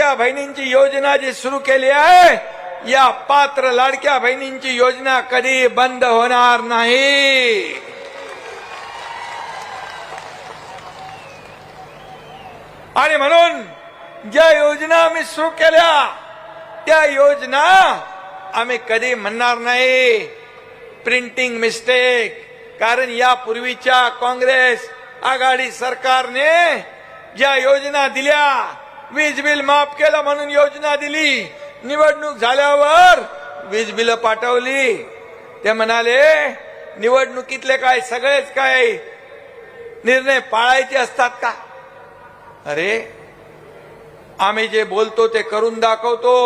लाडक्या बहिणींची योजना जी सुरू केली आहे या पात्र लाडक्या बहिणींची योजना कधी बंद होणार नाही. आणि म्हणून ज्या योजना आम्ही सुरू केल्या त्या योजना आम्ही कधी म्हणणार नाही. प्रिंटिंग मिस्टेक कारण यापूर्वीच्या काँग्रेस आघाडी सरकारने ज्या योजना दिल्या वीज बिल माफ केलं म्हणून योजना दिली. निवडणूक झाल्यावर वीज बिल पाठवली. ते म्हणाले निवडणुकीतले काय सगळेच काय निर्णय पाळायचे असतात का? अरे आम्ही जे बोलतो ते करून दाखवतो.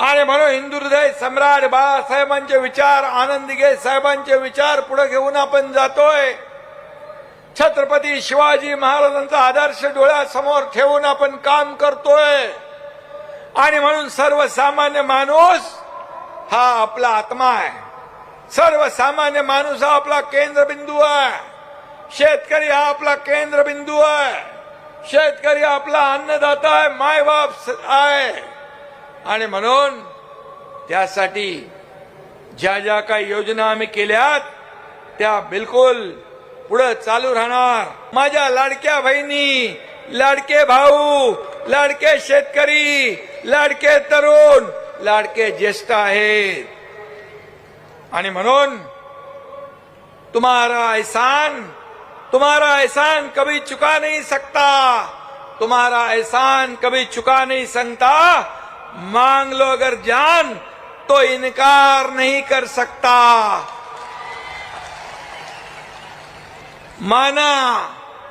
आणि म्हणून हिंदू हृदय सम्राट बाळासाहेबांचे विचार आनंदगे साहेबांचे विचार पुढे घेऊन आपण जातोय. छत्रपती शिवाजी महाराजांचा आदर्श डोळ्यासमोर ठेवून आपण काम करतोय. आणि म्हणून सर्वसामान्य माणूस हा आपला आत्मा आहे. सर्वसामान्य माणूस हा आपला केंद्रबिंदू आहे. शेतकरी हा आपला केंद्रबिंदू आहे. शेतकरी आपला अन्नदाता आहे मायबाप स- आहे. आणि म्हणून त्यासाठी ज्या ज्या काही योजना आम्ही केल्यात त्या बिलकुल पुढे चालू राहणार. माझ्या लाडक्या बहिणी लाडके भाऊ लाडके शेतकरी लाडके तरुण लाडके ज्येष्ठ आहेत. आणि म्हणून तुम्हारा एहसान तुम्हारा एहसान कभी चुका नहीं सकता. तुम्हारा एहसान कभी चुका नहीं सकता मांग लो अगर जान तो इनकार नहीं कर सकता. माना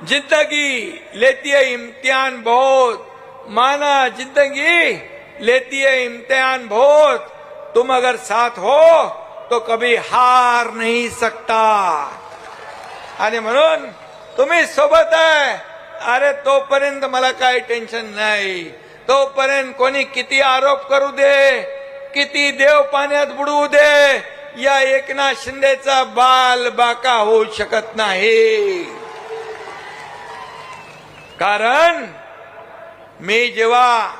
जिंदगी लेती है इम्तिहान बहुत। माना जिंदगी लेती है इम्तिहान बहुत। तुम अगर साथ हो तो कभी हार नहीं सकता। आणि म्हणून तुम्ही सोबत आहे अरे तोपर्यंत मला काही टेन्शन नाही। तोपर्यंत कोणी किती आरोप करू दे किती देव पाण्यात बुडवू दे या एकनाथ शिंदेचा बाल बाका होऊ शकत नाही. कारण मी जेव्हा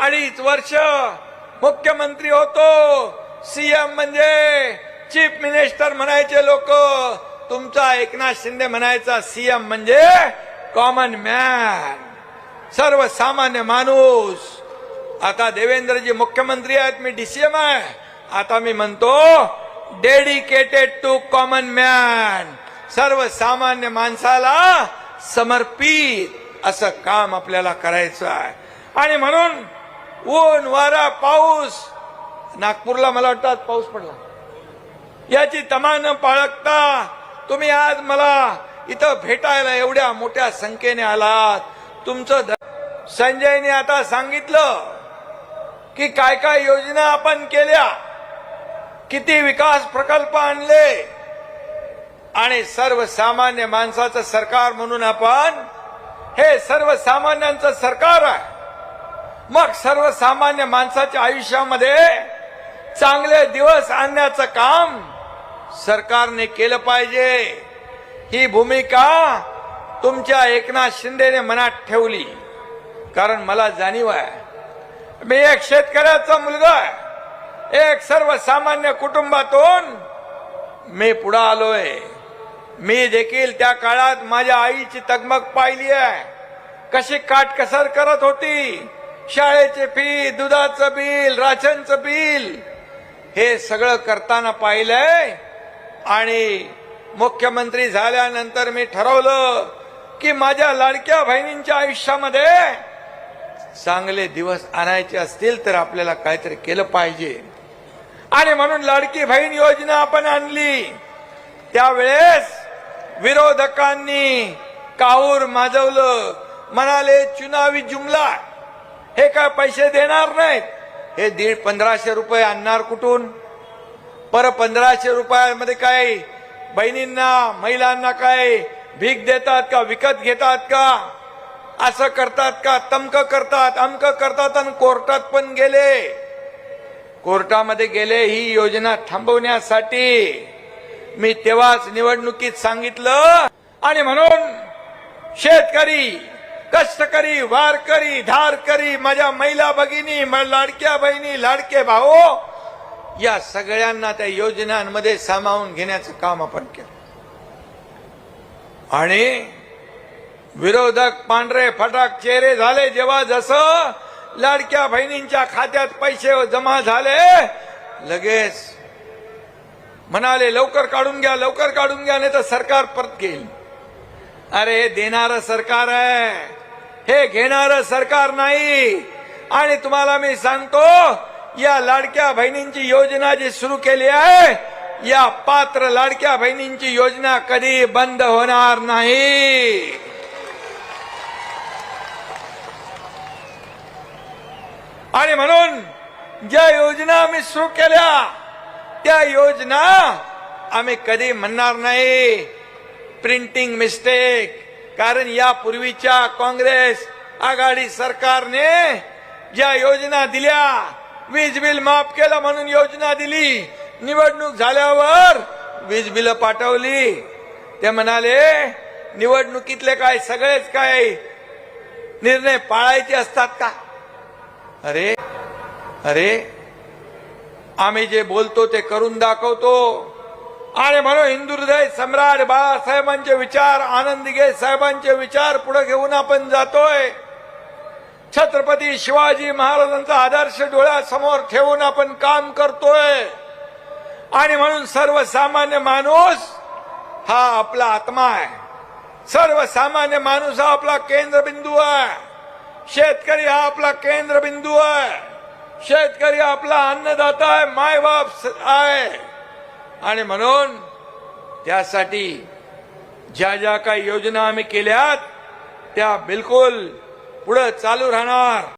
अडीच वर्ष मुख्यमंत्री होतो सीएम म्हणजे चीफ मिनिस्टर म्हणायचे लोक तुमचा एकनाथ शिंदे म्हणायचा सीएम म्हणजे कॉमन मॅन सर्वसामान्य माणूस. आता देवेंद्रजी मुख्यमंत्री आहेत मी डीसीएम आहे. आता मी म्हणतो डेडिकेटेड टू कॉमन मॅन सर्वसामान्य माणसाला समर्पित असं काम आपल्याला करायचं आहे. आणि म्हणून ऊन वारा पाऊस नागपूरला मला वाटतं आज पाऊस पडला. याची तमान पाळगता तुम्ही आज मला इथं भेटायला एवढ्या मोठ्या संख्येने आलात. तुमचं संजयने आता सांगितलं की काय काय योजना आपण केल्या. किती विकास प्रकल्प आणले? आणि सर्वसामान्य माणसाचं सरकार म्हणून आपण हे सर्वसामान्यांचं सरकार आहे. मग सर्वसामान्य माणसाच्या आयुष्यामध्ये चांगले दिवस आणण्याचं काम सरकारने केलं पाहिजे. ही भूमिका तुमच्या एकनाथ शिंदेने मनात ठेवली. कारण मला जाणीव आहे मी एक शेतकऱ्याचा मुलगा आहे. एक सर्वसामान्य कुटुंबातून मी पुढे आलोय. मी देखील त्या काळात माझ्या आईची तगमग पाहिली आहे. कशी काटकसर करत होती. शाळेचे फी दुधाचं बिल राशनचं बिल हे सगळं करताना पाहिलंय. आणि मुख्यमंत्री झाल्यानंतर मी ठरवलं की माझ्या लाडक्या बहिणींच्या आयुष्यामध्ये चांगले दिवस आणायचे असतील तर आपल्याला काहीतरी केलं पाहिजे. आणि म्हणून लाडकी बहीण योजना आपण आणली. त्यावेळेस विरोधकांनी काऊर माजवलं. म्हणाले चुनावी जुमला. हे काय पैसे देणार नाहीत. हे दीड पंधराशे रुपये आणणार कुठून? पर पंधराशे रुपयामध्ये काय? बहिणींना महिलांना काय? भीक देतात का? विकत घेतात का? असं करतात का? तमक करतात अमक करतात आणि कोर्टात पण गेले. कोर्टामध्ये गेले ही योजना थांबवण्यासाठी मी तेव्हाच निवडणुकीत सांगितलं. आणि म्हणून शेतकरी कष्टकरी वारकरी धारकरी माझ्या महिला भगिनी लाडक्या बहिणी लाडके भाऊ या सगळ्यांना त्या योजनांमध्ये सामावून घेण्याचं काम आपण केलं. आणि विरोधक पांढरे फटाक चेहरे झाले जेव्हा जसं लाडक्या बहिणींच्या खात्यात पैसे जमा झाले. लगेच म्हणाले लवकर काढून घ्या लवकर काढून घ्या नाही तर सरकार परत घेईल. अरे हे सरकार आहे. हे घेणार सरकार नाही. आणि तुम्हाला मी सांगतो या लाडक्या बहिणींची योजना जी सुरू केली आहे या पात्र लाडक्या बहिणींची योजना कधी बंद होणार नाही. आणि म्हणून ज्या योजना आम्ही सुरू केल्या त्या योजना आम्ही कधी म्हणणार नाही. प्रिंटिंग मिस्टेक कारण यापूर्वीच्या काँग्रेस आघाडी सरकारने ज्या योजना दिल्या वीज बिल माफ केलं म्हणून योजना दिली निवडणूक झाल्यावर वीज बिल पाठवली. ते म्हणाले निवडणुकीतले काय सगळेच काय निर्णय पाळायचे असतात का? अरे अरे आम्ही जे बोलतो ते करून दाखवतो. आणि म्हणून हिंदू हृदय सम्राट बाळासाहेबांचे विचार आनंदगे साहेबांचे विचार पुढे घेऊन आपण जातोय. छत्रपती शिवाजी महाराजांचा आदर्श डोळ्यासमोर ठेवून आपण काम करतोय. आणि म्हणून सर्वसामान्य माणूस हा आपला आत्मा आहे. सर्वसामान्य माणूस हा आपला केंद्रबिंदू आहे. शेतकरी हा आपला केंद्रबिंदू आहे. शेतकरी आपला अन्नदाता आहे मायबाप स- आहे. आणि म्हणून त्यासाठी ज्या ज्या काही योजना आम्ही केल्यात त्या बिलकुल पुढे चालू राहणार.